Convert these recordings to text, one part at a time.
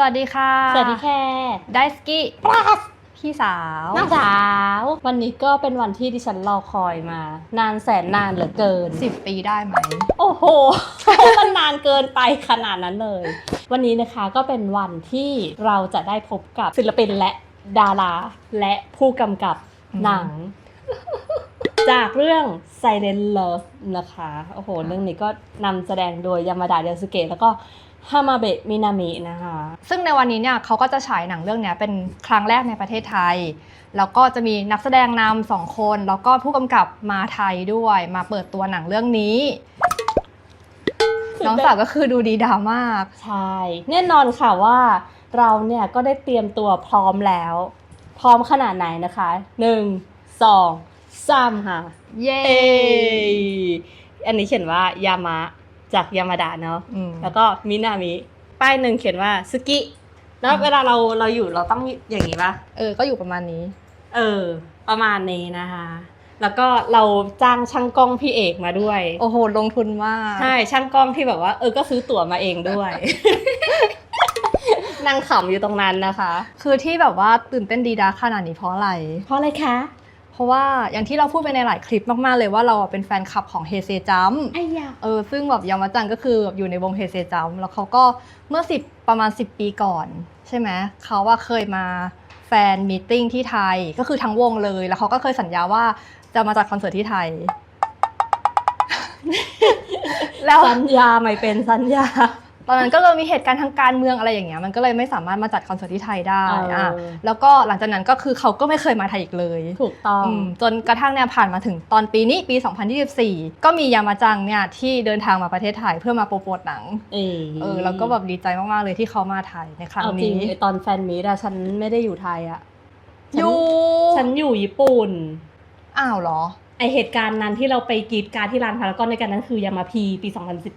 สวัสดีค่ะ สวัสดีแค่ไดสกี้พี่สาวน้าสาว วันนี้ก็เป็นวันที่ดิฉันรอคอยมา นานแสนนานเหลือเกินสิบปีได้ไหม โอ้โห มันนานเกินไปขนาดนั้นเลย วันนี้นะคะก็เป็นวันที่เราจะได้พบกับศิลปินและดารา และผู้กำกับหนัง จากเรื่อง Silent Love นะคะ โอ้โห เรื่องนี้ก็นำแสดงโดยยามาดาเดลสเกะแล้วก็ ฮามาเบะมินามินะคะ ซึ่งในวันนี้เนี่ยเขาก็จะฉายหนังเรื่องเนี้ยเป็นครั้งแรกในประเทศไทย แล้วก็จะมีนักแสดงนำสองคน แล้วก็ผู้กำกับมาไทยด้วย มาเปิดตัวหนังเรื่องนี้ น้องสาวก็คือดูดีดามาก ใช่ แน่นอนค่ะว่าเราเนี่ยก็ได้เตรียมตัวพร้อมแล้ว พร้อมขนาดไหนนะคะหนึ่งสองสามค่ะ เย้เออันนี้เขียนว่ายามะ จากยามาดะเนาะอืมแล้วก็มินามิป้ายหนึ่งเขียนว่าสกิแล้วเวลาเราเราอยู่เราต้องอย่างนี้ปะเออ ก็อยู่ประมาณนี้ เออ ประมาณนี้นะคะ แล้วก็เราจ้างช่างกล้องพี่เอกมาด้วย โอ้โห ลงทุนมาก ใช่ ช่างกล้องที่แบบว่า เออ ก็ซื้อตั๋วมาเองด้วย นั่งขำอยู่ตรงนั้นนะคะ คือที่แบบว่าตื่นเต้นดีดาขนาดนี้เพราะอะไร เพราะอะไรคะเพ ราะว่าอย่างที่เราพูดไปในหลายคลิปมาก ๆ เลยว่าเราอะเป็นแฟนคลับของเฮเซจัมไอ้ยาเออซึ่งแบบยามาจังก็คือแบบอยู่ในวงเฮเซจัมแล้วเขาก็เมื่อ 10 ประมาณ 10 ปีก่อน ใช่ไหมเขาว่าเคยมาแฟนมีตติ้งที่ไทยก็คือทั้งวงเลย แล้วเขาก็เคยสัญญาว่าจะมาจัดคอนเสิร์ตที่ไทย แล้วสัญญาไม่เป็นสัญญา ตอนนั้นก็เลยมีเหตุการณ์ทางการเมืองอะไรอย่างเงี้ยมันก็เลยไม่สามารถมาจัดคอนเสิร์ตที่ไทยได้เอออ่อะแล้วก็หลังจากนั้นก็คือเขาก็ไม่เคยมาไทยอีกเลยถูกต้องอืมจนกระทั่งเนี่ยผ่านมาถึงตอนปีนี้ปี 2024 ก็มียามาจังเนี่ยที่เดินทางมาประเทศไทยเพื่อมาโปรโมทหนังเออเออแล้วก็แบบดีใจมากๆเลยที่เขามาไทยในครั้งเอาจริงนี้ไอตอนแฟนมีดอะฉันไม่ได้อยู่ไทยอะฉันอยู่ฉันอยู่ญี่ปุ่นอ้าวเหรอ ไอเหตุการณ์นั้นที่เราไปกรีดการดที่ร้านพารากอนด้วยกันนั้นคือยามาพีปี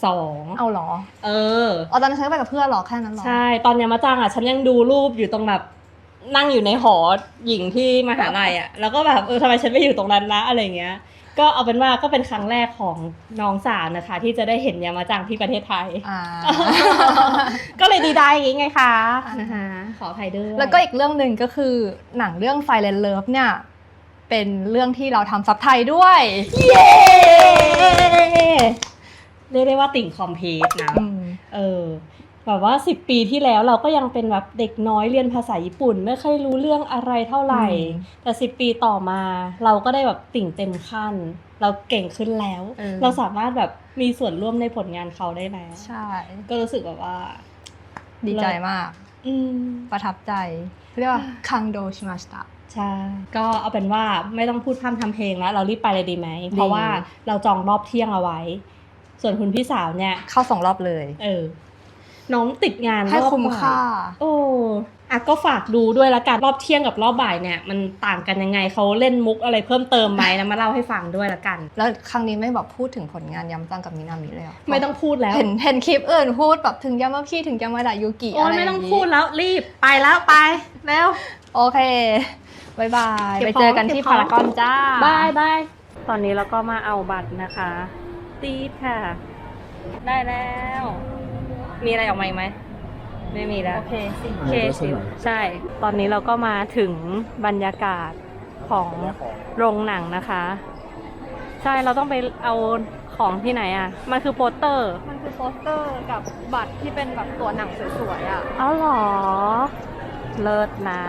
2012 เอาเหรอเอออ๋อตอนนั้นฉันก็ไปกับเพื่อนเหรอแค่นั้นเหรอ ใช่ ตอนยามาจังอะ ฉันยังดูรูปอยู่ตรงแบบนั่งอยู่ในหอหญิงที่มหาลัยอะ แล้วก็แบบเออทำไมฉันไม่อยู่ตรงนั้นนะอะไรเงี้ย ก็เอาเป็นว่าก็เป็นครั้งแรกของน้องสาวนะคะ ที่จะได้เห็นยามาจังที่ประเทศไทย อ่า ก็เลยดีใจอย่างงี้ไงคะ นะคะขออภัยด้วย แล้วก็อีกเรื่องหนึ่งก็คือหนังเรื่อง Silent Love เนี่ย เป็นเรื่องที่เราทำซับไทยด้วย เย้เรียกได้ว่าติ่งคอมเพลตนะอืมเออแบบว่าสิบปีที่แล้วเราก็ยังเป็นแบบเด็กน้อยเรียนภาษาญี่ปุ่น ไม่ค่อยรู้เรื่องอะไรเท่าไหร่อืมแต่สิบปีต่อมาเราก็ได้แบบติ่งเต็มขั้น เราเก่งขึ้นแล้วเออเราสามารถแบบมีส่วนร่วมในผลงานเขาได้แล้วใช่ ก็รู้สึกแบบว่า ดีใจมากอืมประทับใจเรียกว่าคังโดชิมาสตะ ใช่ ก็เอาเป็นว่าไม่ต้องพูดพร่ำทำเพลงแล้ว เรารีบไปเลยดีไหม เพราะว่าเราจองรอบเที่ยงเอาไว้ ส่วนคุณพี่สาวเนี่ยเข้าสองรอบเลย เออ น้องติดงานให้รอบคุ้มบ่ายค่า โอ้อะก็ฝากดูด้วยละกันรอบเที่ยงกับรอบบ่ายเนี่ย มันต่างกันยังไงเขาเล่นมุกอะไรเพิ่มเติมไหมนะมาเล่าให้ฟังด้วยละกัน แล้วครั้งนี้ไม่แบบพูดถึงผลงานยำจังกับมินามิเลยเหรอไม่ต้องพูดแล้วเห็นเห็นคลิปอื่นพูดแบบถึงยามาพี่ถึงยามาดะยูกิโอ้อะยไรไม่ย่าต้องนี้พูดแล้วรีบไปแล้วไปแล้วโอเค บายบายเก็ไปบของเจอกันเก็ที่บของพารากอนจ้าบายบายตอนนี้เราก็มาเอาบัตรนะคะ ตีดค่ะ ได้แล้ว มีอะไรออกมาอีกไหม ไม่มีแล้ว โอเคสิโอเคสิใช่ ตอนนี้เราก็มาถึงบรรยากาศของโรงหนังนะคะ ใช่ เราต้องไปเอาของที่ไหนอะ มันคือโปสเตอร์ มันคือโปสเตอร์กับบัตรที่เป็นแบบตัวหนังสวยๆอะ อ๋อเหรอ เลิศนะ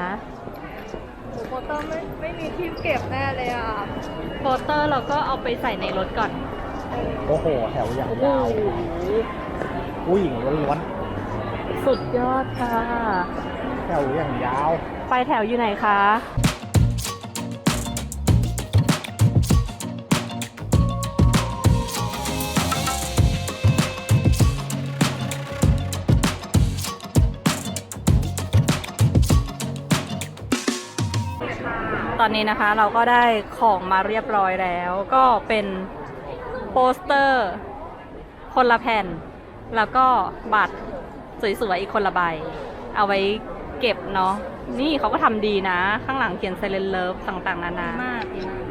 โหโปสเตอร์ไม่ไม่มีที่เก็บแน่เลยอะโปสเตอร์เราก็เอาไปใส่ในรถก่อน โอ้โห แถวอย่างโอ้โหยาวผู้หญิงล้วนสุดยอดค่ะ ๆแถวอย่างยาว ไปแถวอยู่ไหนคะ อนนี้นะคะเราก็ได้ของมาเรียบร้อยแล้ว ก็เป็นโปสเตอร์คนละแผ่น แล้วก็บัตรสวยๆอีกคนละใบ เอาไว้เก็บเนาะนี่เขาก็ทำดีนะ ข้างหลังเขียน Silent Love ต่างๆ นานามากดีมาก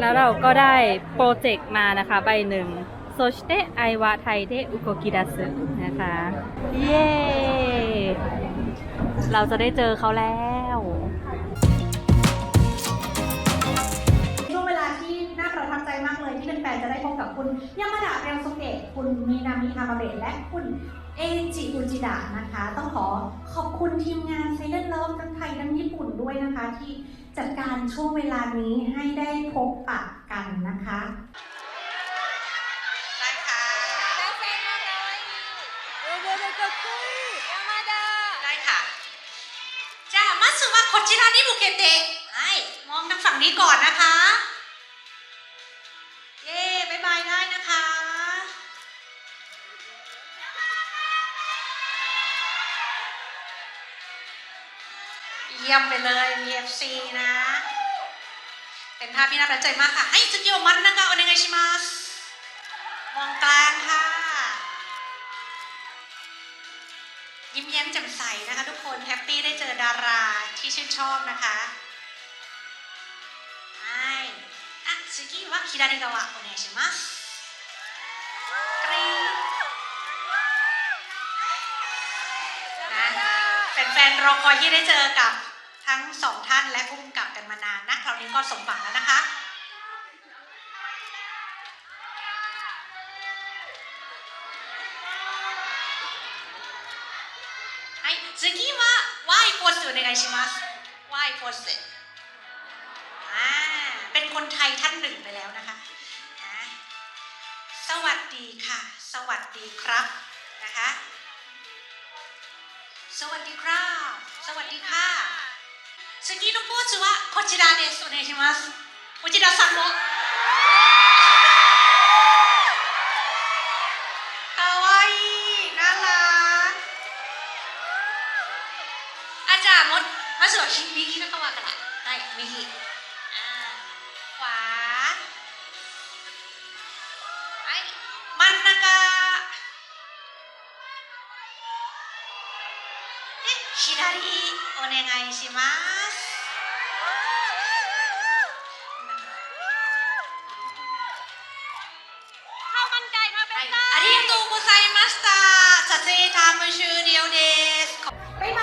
แล้วเราก็ได้โปรเจกต์มานะคะใบหนึ่ง โซชเตไอวาไทเดอุโกกิดัสนะคะเย้เราจะได้เจอเขาแล้วช่วงเวลาที่น่าประทับใจมากเลยที่เป็นแฟนจะได้พบกับคุณยามาดะเรียวสุเกะคุณมีนามิฮามาเบะและคุณเอจิอุจิดะนะคะ ต้องขอขอบคุณทีมงานไซเลนเลิฟทั้งไทยทั้งญี่ปุ่นด้วยนะคะ ที่จัดการช่วงเวลานี้ให้ได้พบปะกันนะคะ ก่อนนะคะ เย้บายบายได้นะคะเยี่ยมไปเลย VFC นะ เป็นภาพที่น่าประทับใจมากค่ะ ให้สุดโยมันนะคะโอเนไงชิมัสมองกลางค่ะ ยิ้มแย้มแจ่มใสนะคะทุกคน แฮปปี้ได้เจอดาราที่ชื่นชอบนะคะ 次は左側お願いしますกรี๊ดนะแฟนๆรอคอยที่ได้เจอกับทั้งสองท่านและผู้กำกับกันมานานนะคราวนี้ก็สมหวังแล้วนะคะ はい、次は Y ポーズお願いします。Y ポーズ。 คนไทยท่านหนึ่งไปแล้วนะคะสวัสดีค่ะ สวัสดีครับนะคะ สวัสดีครับ สวัสดีค่ะสกีนุ่มพูดว่าคุณจิราเดชโอเนชิมัสคุณจิราสังโมคาวายน่ารักอ次のポーズはこちらですお願いしますこちらさんもじゃあもまずร右側かมิい右左お願いします。ありがとうございました。撮影タイム終了です。バイバイ。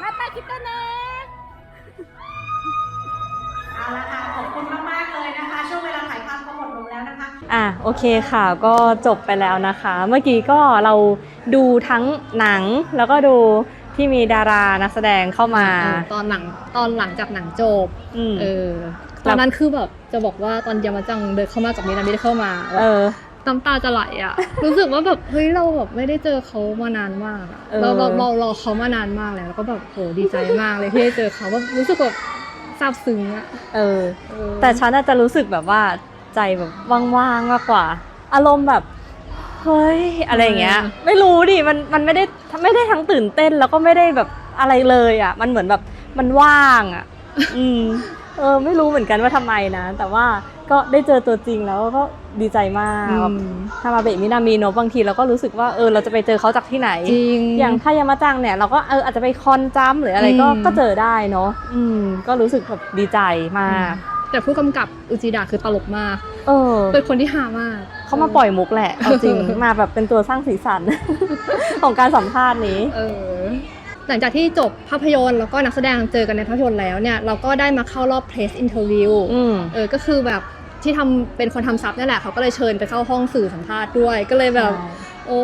また来たね。 อะโอเคค่ะก็จบไปแล้วนะคะ เมื่อกี้ก็เราดูทั้งหนังแล้วก็ดูที่มีดารานักแสดงเข้ามาเออตอนหลังตอนหลังจากหนังจบอืมเออตอนนั้นคือแบบจะบอกว่าตอนยามาจังเดินเข้ามากับมินามิได้เข้ามาเออน้ำตาจะไหลอะ รู้สึกว่าแบบเฮ้ยเราแบบไม่ได้เจอเขามานานมากอะเออเราเราเรารอเขามานานมากแล้วแล้วก็แบบโหดีใจมากเลยที่ได้เจอเขาแบบรู้สึกแบบซาบซึ้งอะเออเออ แต่ฉันอาจจะรู้สึกแบบว่า ใจแบบว่างๆมากกว่า อารมณ์แบบเฮ้ยอะไรอย่างเงี้ย ไม่รู้ดิมันมันไม่ได้ไม่ได้ทั้งตื่นเต้นแล้วก็ไม่ได้แบบอะไรเลยอะ มันเหมือนแบบมันว่างอะ อืมเออไม่รู้เหมือนกันว่าทำไมนะ แต่ว่าก็ได้เจอตัวจริงแล้วก็ดีใจมากอืแบบมถ้ามาเบะมินามีเนอะบางทีเราก็รู้สึกว่าเออเราจะไปเจอเขาจากที่ไหนจริงอย่างถ้ายามาจังเนี่ยเราก็เอออาจจะไปคอนจัมหรืออะไรก็อืมก็เจอได้เนาะอืมก็รู้สึกแบบดีใจมาก แต่ผู้กำกับอุจิดะคือตลกมาก เออ เป็นคนที่ฮามาก เขามาปล่อยมุกแหละเอาจริง มาแบบเป็นตัวสร้างสีสัน ของการสัมภาษณ์นี้ เออ หลังจากที่จบภาพยนตร์แล้วก็นักแสดงเจอกันในภาพยนตร์แล้วเนี่ย เราก็ได้มาเข้ารอบ press interview อืม เออ ก็คือแบบที่ทำเป็นคนทำซับนี่แหละเขาก็เลยเชิญไปเข้าห้องสื่อสัมภาษณ์ด้วย ก็เลยแบบ โอ้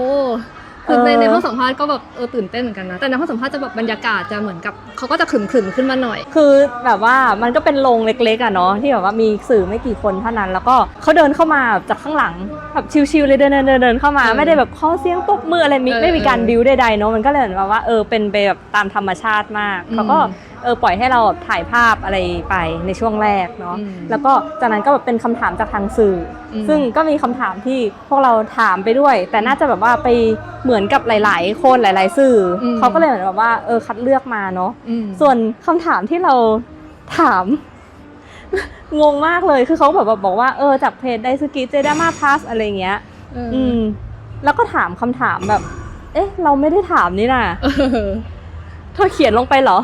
คือในเออในห้องสัมภาษณ์ก็แบบเออตื่นเต้นเหมือนกันนะ แต่ในห้องสัมภาษณ์จะแบบบรรยากาศจะเหมือนกับเขาก็จะขรึมๆขึ้นมาหน่อย คือแบบว่ามันก็เป็นโรงเล็กๆอะเนาะที่แบบว่ามีสื่อไม่กี่คนเท่านั้น แล้วก็เขาเดินเข้ามาแบบจากข้างหลังแบบชิวๆเลยเดินเดินเดินเดินเข้ามาเออไม่ได้แบบขอเสียงปรบมืออะไรมิเออไม่มีการเออบิวใดๆเนาะมันก็เลยเหมือนแบบว่าเออเป็นไปแบบตามธรรมชาติมากอืมเขาก็เออปล่อยให้เราแบบถ่ายภาพอะไรไปในช่วงแรกเนาะอืมแล้วก็จากนั้นก็แบบเป็นคำถามจากทางสื่ออมซึ่งก็มีคำถามที่พวกเราถามไปด้วย แต่น่าจะแบบว่าไปเหมือนกับหลาย ๆ คนหลาย ๆ สื่ออมเขาก็เลยเหมือนแบบว่าเออคัดเลือกมาเนาะอืมส่วนคำถามที่เราถามงงมากเลยคือเขาแบบว่าบอกว่าเออจากเพจไดซูกิเจดามาพาสอะไรเงี้ยเอออืมแล้วก็ถามคำถามแบบ เอ๊ะ เราไม่ได้ถามนี่นะเออเธอเขียนลงไปเหรอ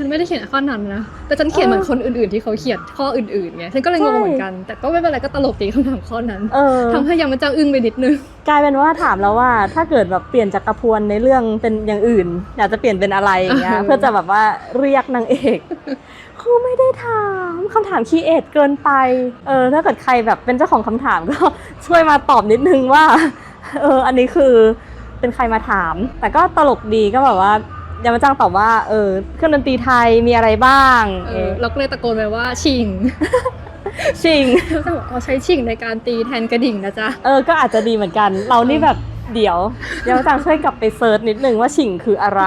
ฉันไม่ได้เขียนข้อนั้นนะ แต่ฉันเขียนเหมือนคนอื่นๆที่เขาเขียนข้ออื่นๆไงฉันก็เลยงงเหมือนกัน แต่ก็ไม่เป็นไรก็ตลกดีคำถามข้อนั้นเออทำให้ยังมันจะอึ้งไปนิดนึง กลายเป็นว่าถามแล้วว่าถ้าเกิดแบบเปลี่ยนจากกระพวนในเรื่องเป็นอย่างอื่น อยากจะเปลี่ยนเป็นอะไรอย่างเงี้ยเออเพื่อจะแบบว่าเรียกนางเอกคือไม่ได้ถามคำถามคีเอทเกินไป เออ ถ้าเกิดใครแบบเป็นเจ้าของคำถามก็ช่วยมาตอบนิดนึงว่า เออ อันนี้คือเป็นใครมาถาม แต่ก็ตลกดีก็แบบว่า ยามาจ้างตอบว่าเออเครื่องดนตรีไทยมีอะไรบ้างเออเราก็เลยตะโกนไปว่าชิง ชิงแล้วก็บอกเอาใช้ชิงในการตีแทนกระดิ่งนะจ๊ะ เออ ก็อาจจะดีเหมือนกัน เรานี่แบบเดี๋ยว เดี๋ยวจางช่วยกลับไปเซิร์ชนิดนึงว่าฉิงคืออะไร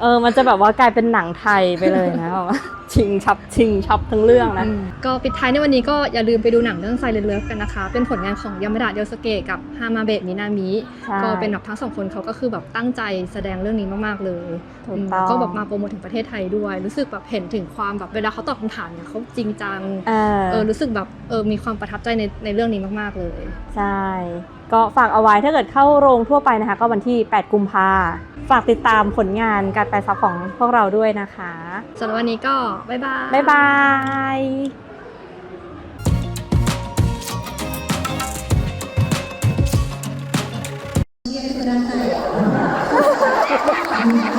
เออ มันจะแบบว่ากลายเป็นหนังไทยไปเลยนะแบบว่าชิงชับชิงชับทั้งเรื่องนะ ก็ปิดท้ายในวันนี้ก็อย่าลืมไปดูหนังเรื่องไซเลนเลิฟกันนะคะ เป็นผลงานของยามาดะเดลสเกะกับฮามาเบะมินามิใช่ก็เป็นแบบทั้งสองคนเขาก็คือแบบตั้งใจแสดงเรื่องนี้มากๆเลยถูกต้องก็แบบมาโปรโมทถึงประเทศไทยด้วย รู้สึกแบบเห็นถึงความแบบเวลาเขาตอบคำถามเนี่ยเขาจริงจัง เออเออรู้สึกแบบเออมีความประทับใจในในเรื่องนี้มากๆเลย ใช่ ก็ฝากเอาไว้ถ้าเกิดเข้าโรงทั่วไปนะคะ ก็วันที่ 8 กุมภาฝากติดตามผลงานการแปลซับของพวกเราด้วยนะคะสำหรับวันนี้ก็ บ๊ายบาย บ๊ายบายあの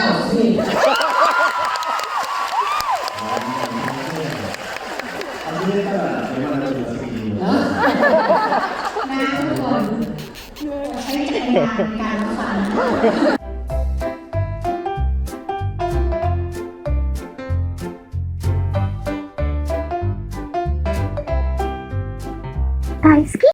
ห้าเก้าสี่นะทุกคนใช้จักรยานในการฟัง